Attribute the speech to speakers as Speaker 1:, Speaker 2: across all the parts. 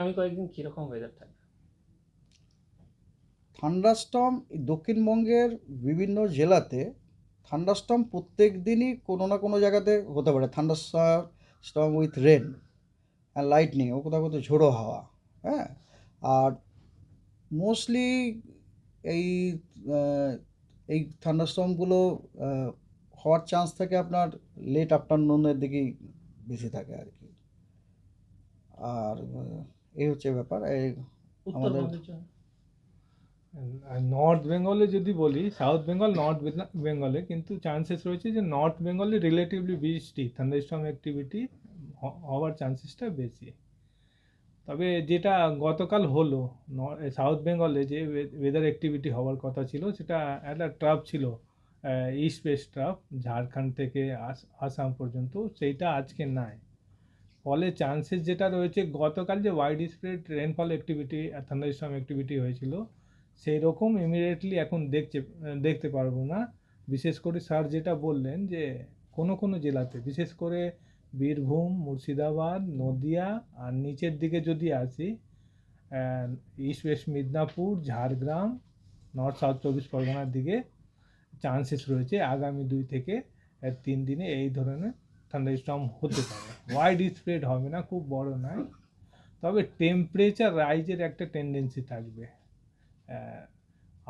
Speaker 1: আমি কয়েকদিন কীরকম ওয়েদার থাকবে?
Speaker 2: থান্ডারস্টর্ম দক্ষিণবঙ্গের বিভিন্ন জেলাতে থান্ডারস্টর্ম প্রত্যেক দিনই কোনো না কোনো জায়গাতে হতে পারে। থান্ডারস্টর্ম উইথ রেন আর লাইটনিং ও কোথাও কোথাও ঝোড়ো হাওয়া হ্যাঁ? আর মোস্টলি এই এই থান্ডারস্টর্মগুলো হওয়ার চান্স থাকে আপনার লেট আফটারনুনের দিকেই বেশি থাকে আর কি। আর এই হচ্ছে ব্যাপার
Speaker 3: আর নর্থ বেঙ্গলে যদি বলি সাউথ বেঙ্গল নর্থ বেঙ্গলে কিন্তু চান্সেস রয়েছে যে নর্থ বেঙ্গলে রিলেটিভলি বৃষ্টি থান্ডারস্টর্ম অ্যাক্টিভিটি হওয়ার চান্সেসটা বেশি। তবে যেটা গতকাল হলো সাউথ বেঙ্গলে যে ওয়েদার অ্যাক্টিভিটি হওয়ার কথা ছিল সেটা একটা ট্রাপ ছিল ইস্ট ওয়েস্ট ট্রাপ ঝাড়খণ্ড থেকে আস- আসাম পর্যন্ত সেইটা আজকে নাই। ফলে চান্সেস যেটা রয়েছে, গতকাল যে wide spread rainfall activity thunderstorm activity হয়েছিল সেই রকম ইমিডিয়েটলি এখন দেখছে, দেখতে পারব না। বিশেষ করে স্যার যেটা বললেন যে, কোনো কোনো জেলাতে, বিশেষ করে বীরভূম, মুর্শিদাবাদ, নদিয়া, আর নিচের দিকে যদি আসি east west Midnapore, Jhargram north south চব্বিশ পরগনার দিকে চান্সেস রয়েছে আগামী দুই থেকে তিন দিনে এই ধরনের থান্ডারস্টর্ম হতে পারে। ওয়াইড স্প্রেড হবে না খুব বড় নয়। তবে টেম্পারেচার রাইজের একটা টেন্ডেন্সি থাকবে।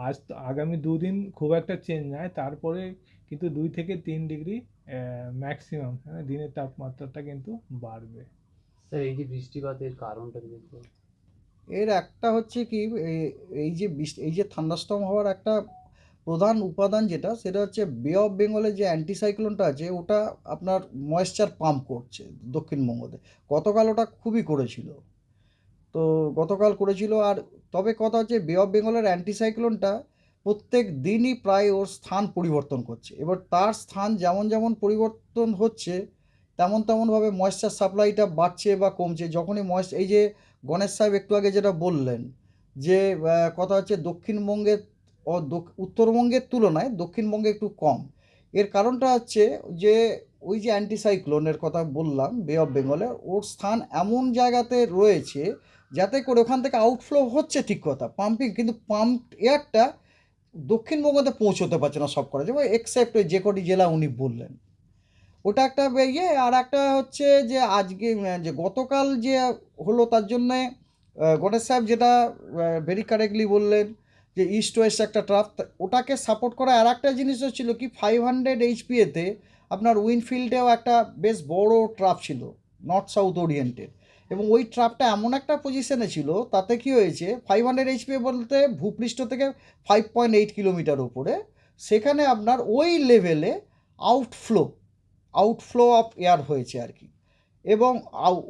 Speaker 3: আজ তো আগামী দুদিন খুব একটা চেঞ্জ নয় তারপরে কিন্তু দুই থেকে তিন ডিগ্রি ম্যাক্সিমাম দিনের তাপমাত্রাটা কিন্তু বাড়বে।
Speaker 1: স্যার এই যে বৃষ্টিপাতের কারণটা
Speaker 2: এর একটা হচ্ছে কি এই যে বৃষ্টি এই যে থান্ডারস্টর্ম হওয়ার একটা প্রধান উপাদান যেটা, সেটা হচ্ছে বে অফ বেঙ্গলের যে অ্যান্টিসাইক্লোনটা আছে, ওটা আপনার ময়েশ্চার পাম্প করছে দক্ষিণবঙ্গতে গতকাল ওটা খুবই করেছিল। তো গতকাল করেছিল, আর তবে কথা হচ্ছে বে অফ বেঙ্গলের অ্যান্টিসাইক্লোনটা প্রত্যেক দিনই প্রায় ওর স্থান পরিবর্তন করছে। এবার তার স্থান যেমন যেমন পরিবর্তন হচ্ছে, তেমন তেমনভাবে ময়েশ্চার সাপ্লাইটা বাড়ছে বা কমছে। যখনই ময়েশ্চার এই যে গণেশ সাহেব একটু আগে যেটা বললেন যে কথা হচ্ছে দক্ষিণবঙ্গের ও উত্তরবঙ্গের তুলনায় দক্ষিণবঙ্গে একটু কম। এর কারণটা হচ্ছে যে, ওই যে অ্যান্টিসাইক্লোনের কথা বললাম বে অফ বেঙ্গলে ওর স্থান এমন জায়গাতে রয়েছে যাতে করে ওখান থেকে আউটফ্লো হচ্ছে ঠিক কথা। পাম্পিং কিন্তু পাম্প এয়ারটা দক্ষিণবঙ্গতে পৌঁছতে পারছে না সব করা যেমন এক্সেপ্ট যে কটি জেলা উনি বললেন। ওটা একটা ইয়ে আর একটা হচ্ছে যে আজকে যে গতকাল যে হলো তার জন্যে গণেশ সাহেব যেটা ভেরি কারেক্টলি বললেন যে ইস্ট ওয়েস্ট একটা ট্রাফ ওটাকে সাপোর্ট করা। আর একটা জিনিসও ছিল কি ফাইভ হান্ড্রেড এইচপিএতে আপনার উইনফিল্ডেও একটা বেশ বড় ট্রাফ ছিল নর্থ সাউথ ওরিয়েন্টেড এবং ওই ট্রাফটা এমন একটা পজিশনে ছিল, তাতে কি হয়েছে ফাইভ হান্ড্রেড এইচপি বলতে ভূপৃষ্ঠ থেকে ফাইভ পয়েন্ট এইট কিলোমিটার উপরে, সেখানে আপনার ওই লেভেলে আউটফ্লো আউটফ্লো অফ এয়ার হয়েছে আর কি। এবং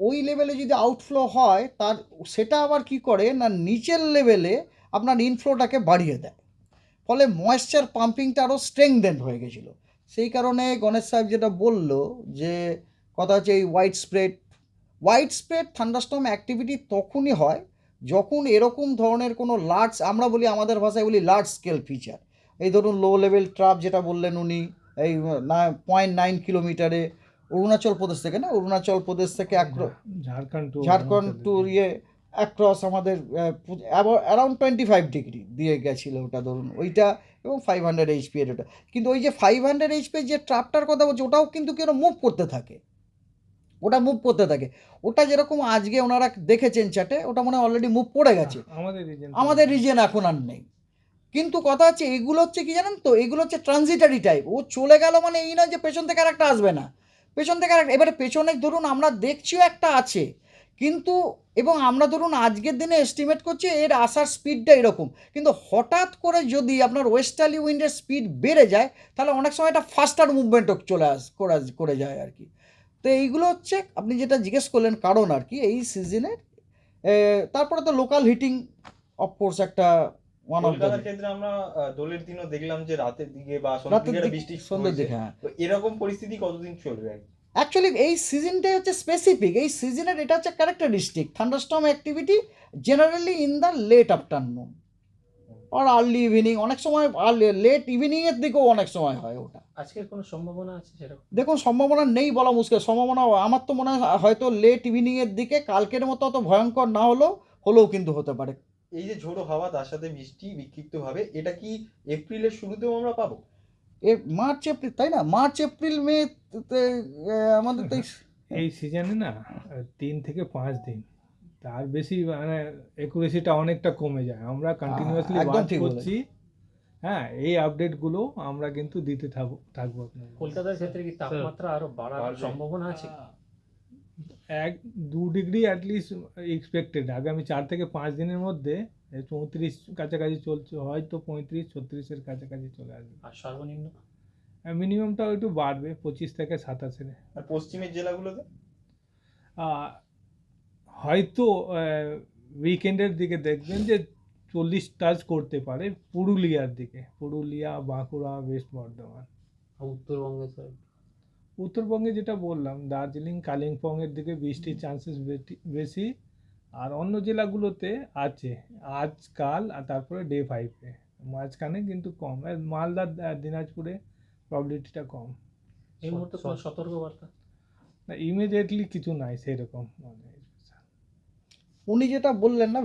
Speaker 2: ওই লেভেলে যদি আউটফ্লো হয়, তার, সেটা আবার কি করে, না নিচের লেভেলে আপনার ইনফ্লোটাকে বাড়িয়ে দেয়। ফলে ময়েশ্চার পাম্পিংটা আরও স্ট্রেংদেন হয়ে গেছিল। সেই কারণে গণেশ সাহেব যেটা বলল যে কথা হচ্ছে এই white spread white spread thunderstorm activity তখনই হয় যখন এরকম ধরনের কোনো লার্জ আমরা বলি আমাদের ভাষায় বলি লার্জ স্কেল ফিচার এই ধরুন লো লেভেল ট্রাপ যেটা বললেন উনি এই না পয়েন্ট নাইন কিলোমিটারে অরুণাচল প্রদেশ থেকে না অরুণাচল প্রদেশ থেকে
Speaker 3: ঝাড়খণ্ড
Speaker 2: ঝাড়খণ্ড টু ইয়ে অ্যাক্রস আমাদের অ্যারাউন্ড টোয়েন্টি ফাইভ ডিগ্রি দিয়ে গেছিল ওটা ধরুন ওইটা এবং ফাইভ হান্ড্রেড এইচপি এর ওটা। কিন্তু ওই যে ফাইভ হান্ড্রেড এইচপি যে ট্রাপটার কথা বলছে ওটাও কিন্তু কেন মুভ করতে থাকে। ওটা মুভ করতে থাকে। ওটা যেরকম আজকে ওনারা দেখেছেন চ্যাটে ওটা মনে হয় অলরেডি মুভ পড়ে গেছে।
Speaker 3: আমাদের region
Speaker 2: আমাদের রিজিয়ন এখন আর নেই। কিন্তু কথা হচ্ছে এগুলো হচ্ছে কি জানেন তো এগুলো হচ্ছে ট্রানজিটারি টাইপ ও চলে গেল মানে এই নয় যে পেছন থেকে আর একটা আসবে না। পেছন থেকে আর এবারে পেছনে ধরুন আমরা দেখছিও একটা আছে। কিন্তু এবং আমরা ধরুন আজকের দিনে এস্টিমেট করছি এর আসার স্পিডটা এরকম। কিন্তু হঠাৎ করে যদি আপনার ওয়েস্টার্লি উইন্ডের স্পিড বেড়ে যায় তাহলে অনেক সময় একটা ফাস্টার মুভমেন্টও চলে আস করে যায় আর কি। তো এইগুলো হচ্ছে আপনি যেটা জিজ্ঞেস করলেন কারণ আর কি এই সিজনের তারপরে তো লোকাল হিটিং অফকোর্স একটা ওয়ান অফ দ্য
Speaker 4: ক্ষেত্রে আমরা দোলের দিনও দেখলাম যে রাতের দিকে বা সন্ধ্যের দিকে বৃষ্টি
Speaker 2: সন্ধ্যের দিকে হ্যাঁ।
Speaker 4: তো এরকম পরিস্থিতি কতদিন চলবে আর কি?
Speaker 2: অ্যাকচুয়ালি এই সিজনটাই হচ্ছে স্পেসিফিক এই সিজনের এটা হচ্ছে characteristic thunderstorm activity generally in the late afternoon R early evening অনেক সময় লেট ইভিনিংয়ের দিকেও অনেক সময় হয় ওটা।
Speaker 1: আজকের কোনো সম্ভাবনা আছে সেরকম?
Speaker 2: দেখুন সম্ভাবনা নেই বলা মুশকিল। সম্ভাবনা আমার তো মনে হয় হয়তো লেট ইভিনিংয়ের দিকে কালকের মতো অত ভয়ঙ্কর না হলেও হলেও কিন্তু হতে পারে।
Speaker 4: এই যে ঝোড়ো হাওয়া তার সাথে বৃষ্টি বিক্ষিপ্ত ভাবে এটা কি এপ্রিলের শুরুতেও আমরা পাবো?
Speaker 2: এ মার্চ এপ্রিল তাই না? মার্চ এপ্রিল মে আমাদের তো এই-
Speaker 3: সিজনে না তিন থেকে পাঁচ দিন। তার বেশি মানে একুরেসিটা অনেকটা কমে যায়। আমরা কন্টিনিউয়াসলি ওয়াচ করছি। হ্যাঁ এই আপডেটগুলো আমরা কিন্তু দিতে থাকব থাকব আপনাদের।
Speaker 1: কলকাতার ক্ষেত্রে কি তাপমাত্রা আরও বাড়ার সম্ভাবনা আছে?
Speaker 3: এক দু ডিগ্রি অ্যাটলিস্ট এক্সপেক্টেড আগামী চার থেকে পাঁচ দিনের মধ্যে চৌত্রিশ কাছাকাছি চলছে হয়তো পঁয়ত্রিশ ছত্রিশের কাছাকাছি চলে আসবে।
Speaker 1: আর সর্বনিম্ন?
Speaker 3: মিনিমামটাও একটু বাড়বে পঁচিশ থেকে সাতাশের।
Speaker 4: আর পশ্চিমের জেলাগুলোতে?
Speaker 3: হয়তো উইকেন্ডের দিকে দেখবেন যে চল্লিশ টাচ করতে পারে পুরুলিয়ার দিকে। পুরুলিয়া বাঁকুড়া ওয়েস্ট বর্ধমান।
Speaker 1: উত্তরবঙ্গে স্যার
Speaker 3: উত্তরবঙ্গে যেটা বললাম দার্জিলিং কালিম্পংয়ের দিকে বৃষ্টির চান্সেস বেশি। আর অন্য জেলাগুলোতে আছে। আজকাল আর তারপরে ডে ফাইভে মাঝখানে কিন্তু কম। মালদা দিনাজপুরে প্রবলিটিটা কম।
Speaker 1: এই মুহূর্তে কোনো সতর্কবার্তা?
Speaker 3: না ইমিডিয়েটলি কিছু নাই সেরকম মানে।
Speaker 2: উনি যেটা বললেন না